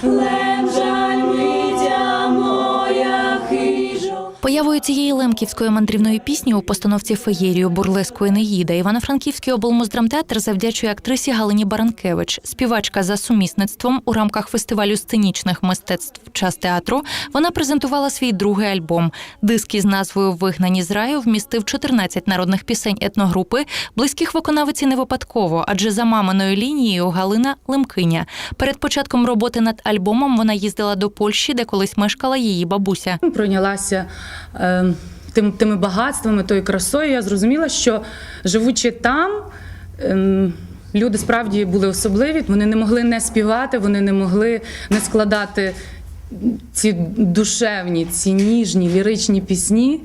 Let появою цієї лемківської мандрівної пісні у постановці феєрію бурлеску Енеїда Івано-Франківський облмуздрамтеатр завдячує актрисі Галині Баранкевич. Співачка за сумісництвом у рамках фестивалю сценічних мистецтв час театру. Вона презентувала свій другий альбом. Диск із назвою Вигнані з раю вмістив 14 народних пісень етногрупи. Близьких виконавиці не випадково, адже за маминою лінією Галина Лемкиня. Перед початком роботи над альбомом вона їздила до Польщі, де колись мешкала її бабуся. пройнялася тим, тими багатствами, тою красою, я зрозуміла, що живучи там, ем, люди справді були особливі. Вони не могли не співати, вони не могли не складати ці душевні, ці ніжні, ліричні пісні.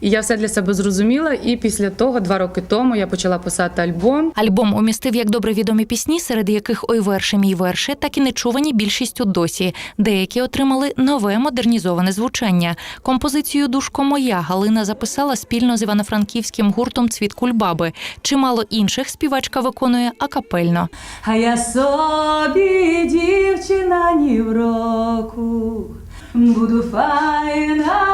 І я все для себе зрозуміла. І після того, два роки тому, я почала писати альбом. Альбом умістив як добре відомі пісні, серед яких ой верши мій верши, так і нечувані більшістю досі. Деякі отримали нове модернізоване звучання. Композицію Душко моя Галина записала спільно з івано-франківським гуртом Цвіт кульбаби. Чимало інших співачка виконує акапельно. А я собі дівчина ні в року, буду файна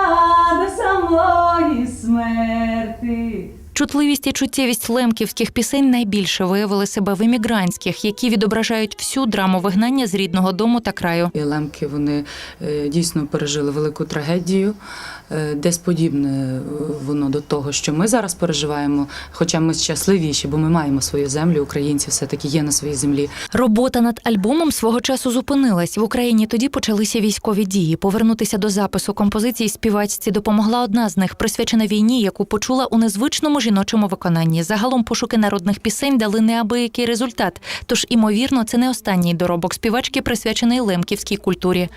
Чутливість і чуттєвість лемківських пісень найбільше виявили себе в емігрантських, які відображають всю драму вигнання з рідного дому та краю. І лемки вони е, дійсно пережили велику трагедію. Е, Десь подібне е, воно до того, що ми зараз переживаємо, хоча ми щасливіші, бо ми маємо свою землю, українці все-таки є на своїй землі. Робота над альбомом свого часу зупинилась. В Україні тоді почалися військові дії. Повернутися до запису композицій співачці допомогла одна з них, присвячена війні, яку почула у незвичному жіночому виконанні. Загалом пошуки народних пісень дали неабиякий результат. Тож, імовірно, це не останній доробок співачки, присвячений лемківській культурі.